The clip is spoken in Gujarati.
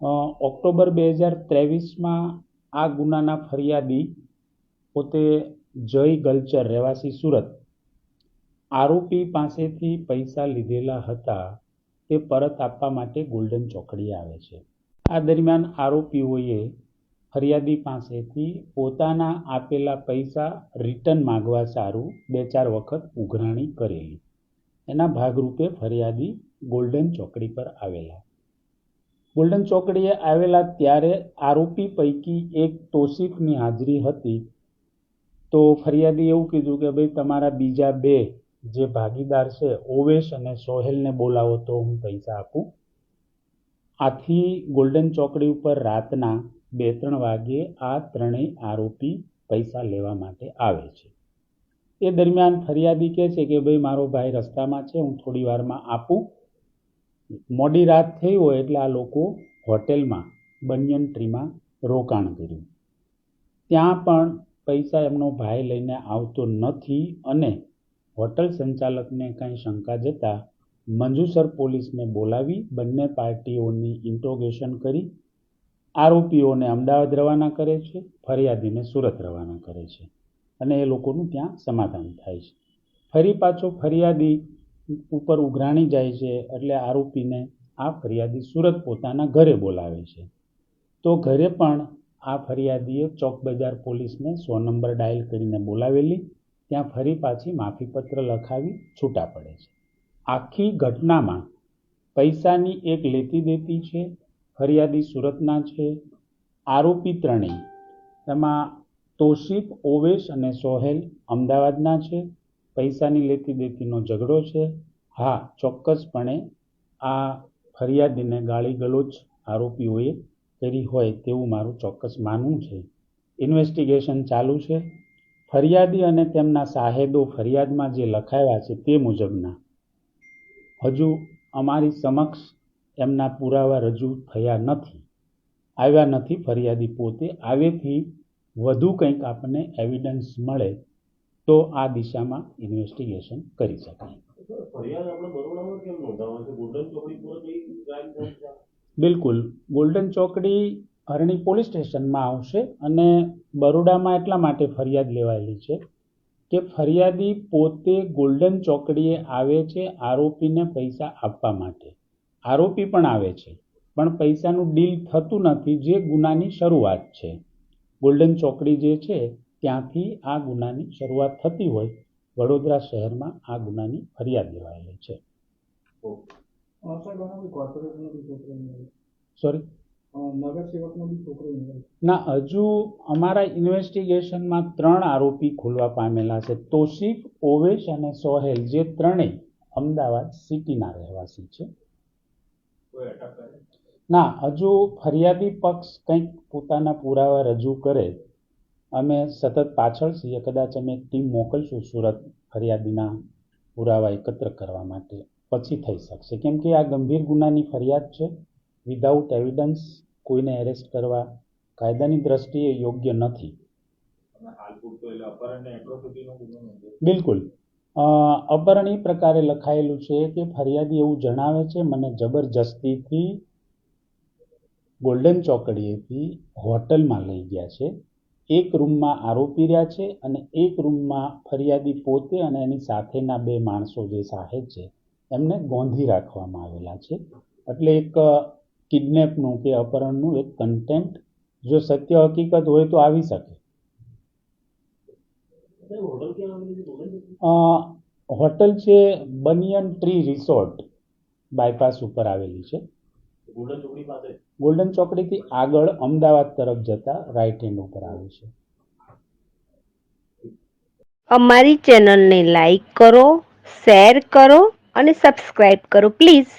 અ, ઓક્ટોબર બે હજાર ત્રેવીસમાં આ ગુનાના ફરિયાદી પોતે જય ગલચર રહેવાસી સુરત આરોપી પાસેથી પૈસા લીધેલા હતા તે પરત આપવા માટે ગોલ્ડન ચોકડી આવે છે. આ દરમિયાન આરોપીઓએ ફરિયાદી પાસેથી પોતાના આપેલા પૈસા રિટર્ન માગવા સારું બે ચાર વખત ઉઘરાણી કરેલી. એના ભાગરૂપે ફરિયાદી ગોલ્ડન ચોકડી પર આવેલા. ગોલ્ડન ચોકડીએ આવેલા ત્યારે આરોપી પૈકી એક તોસીફની હાજરી હતી. તો ફરિયાદી એવું કીધું કે ભાઈ તમારા બીજા બે જે ભાગીદાર છે, ઓવેશ અને સોહેલને બોલાવો તો હું પૈસા આપું. આથી ગોલ્ડન ચોકડી ઉપર રાતના બે ત્રણ વાગ્યે આ ત્રણેય આરોપી પૈસા લેવા માટે આવે છે. એ દરમિયાન ફરિયાદી કહે છે કે ભાઈ મારો ભાઈ રસ્તામાં છે, હું થોડી વારમાં આપું. મોડી રાત થઈ હોય એટલે આ લોકો હોટેલમાં, બનિયન ટ્રીમાં રોકાણ કર્યું. ત્યાં પણ પૈસા એમનો ભાઈ લઈને આવતો નથી અને હોટલ સંચાલકને કાંઈ શંકા જતાં મંજુસર પોલીસને બોલાવી બંને પાર્ટીઓની ઇન્ટ્રોગેશન કરી, આરોપીઓને અમદાવાદ રવાના કરે છે, ફરિયાદીને સુરત રવાના કરે છે અને એ લોકોનું ત્યાં સમાધાન થાય છે. ફરી પાછો ફરિયાદી ઉપર ઉઘરાણી જાય છે એટલે આરોપીને આ ફરિયાદી સુરત પોતાના ઘરે બોલાવે છે. તો ઘરે પણ આ ફરિયાદીએ ચોક બજાર પોલીસને સો નંબર ડાયલ કરીને બોલાવેલી, ત્યાં ફરી પાછી માફીપત્ર લખાવી છૂટા પડે છે. આખી ઘટનામાં પૈસાની એક લેતી દેતી છે, ફરિયાદી સુરતના છે, આરોપી ત્રણેય. એમાં તોશિપ ઓવેશ અને સોહેલ અમદાવાદના છે પૈસાની લેતી દેતીનો ઝઘડો છે. હા, ચોક્કસપણે આ ફરિયાદીને ગાળી ગલોચ આરોપીઓએ કરી હોય તેવું મારું ચોક્કસ માનવું છે. ઇન્વેસ્ટિગેશન ચાલુ છે. ફરિયાદી અને તેમના સાહેદો ફરિયાદમાં જે લખાયા છે તે મુજબના. હજુ અમારી સમક્ષ એમના પુરાવા રજૂ થયા નથી. આવ્યા નથી ફરિયાદી પોતે. આવેથી વધુ કંઈક આપણને એવિડન્સ મળે તો આ દિશામાં ઇન્વેસ્ટિગેશન કરી શકાય. બિલકુલ. ગોલ્ડન ચોકડી હરણી પોલીસ સ્ટેશનમાં આવશે અને બરોડામાં એટલા માટે ફરિયાદ લેવાયેલી છે કે ફરિયાદી પોતે ગોલ્ડન ચોકડીએ આવે છે આરોપીને પૈસા આપવા માટે. આરોપી પણ આવે છે પણ પૈસાનું ડીલ થતું નથી જે ગુનાની શરૂઆત છે. ગોલ્ડન ચોકડી જે છે ત્યાંથી આ ગુનાની શરૂઆત થતી હોય વડોદરા શહેરમાં આ ગુનાની ફરિયાદ લેવાયેલી છે. સોરી ના હજુ અમારા ઇન્વેસ્ટિગેશનમાં ત્રણ આરોપી ખુલવા પામેલા છે. તોશીફ ઓવેશ અને સોહેલ જે ત્રણેય અમદાવાદ સિટીના રહેવાસી છે. ના હજુ ફરિયાદી પક્ષ કંઈક પોતાના પુરાવા રજૂ કરે અમે સતત પાછળ છીએ. કદાચ અમે એક ટીમ મોકલશું સુરત ફરિયાદીના પુરાવા એકત્ર કરવા માટે. પછી થઈ શકશે. કેમ કે આ ગંભીર ગુનાની ફરિયાદ છે. વિધાઉટ એવિડન્સ કોઈને એરેસ્ટ કરવા કાયદાની દ્રષ્ટિએ યોગ્ય નથી. બિલકુલ. અપહરણ એ પ્રકારે લખાયેલું છે કે ફરિયાદી એવું જણાવે છે, મને જબરજસ્તીથી ગોલ્ડન ચોકડીએથી હોટલમાં લઈ ગયા છે. એક રૂમમાં આરોપી રહ્યા છે અને એક રૂમમાં ફરિયાદી પોતે અને એની સાથેના બે માણસો જે સાહેબ છે, એમને ગોંધી રાખવામાં આવેલા છે. એટલે એક કિડનેપનું કે અપહરણનું એક કન્ટેન્ટ જો સત્ય હકીકત હોય તો આવી શકે. હોટલ છે બનિયન ટ્રી રિસોર્ટ બાયપાસ ઉપર આવેલી છે. ગોલ્ડન ચોકડી પાસે ગોલ્ડન ચોકડીથી આગળ અમદાવાદ તરફ જતા રાઈટ હેન્ડ ઉપર આવે છે. અમારી ચેનલને લાઈક કરો શેર કરો અને સબસ્ક્રાઈબ કરો પ્લીઝ